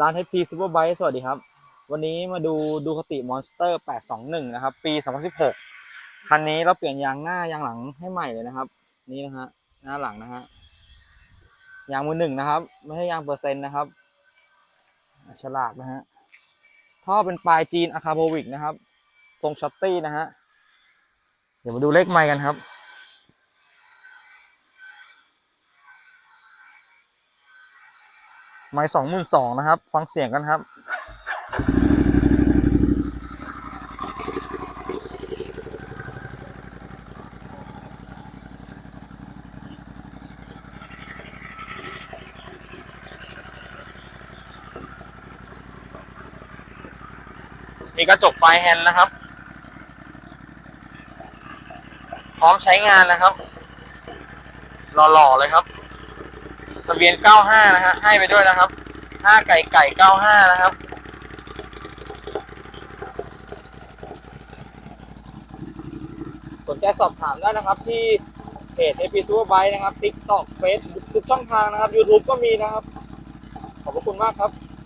ร้าน HP Superbike สวัสดีครับ วันนี้มาดูดูคติ Monster 821 นะครับ ปี 2016 คันนี้เราเปลี่ยนยางหน้ายางหลังให้ใหม่เลยนะครับ นี่นะฮะหน้าหลังนะฮะยางมือหนึ่งนะครับ ไม่ใช่ยางเปอร์เซ็นต์นะครับ ฉลากนะฮะท่อเป็นปลายจีนอะคาโบวิกนะครับ ทรงช็อตตี้นะฮะเดี๋ยวมาดูเลขไมค์กันครับ ไม้สองหมื่นสองนะครับ ฟังเสียงกันครับมีกระจกปลายแฮนด์นะครับ พร้อมใช้งานนะครับ หล่อๆเลยครับ ทะเบียน 95 นะฮะ ให้ไปด้วยนะครับ 5 ไก่ไก่ 95 นะครับ สนใจสอบถามได้นะครับที่เพจ AP Superbike นะครับ TikTok Facebook ทุกช่องทางนะครับ YouTube ก็มีนะครับ ขอบพระคุณมากครับ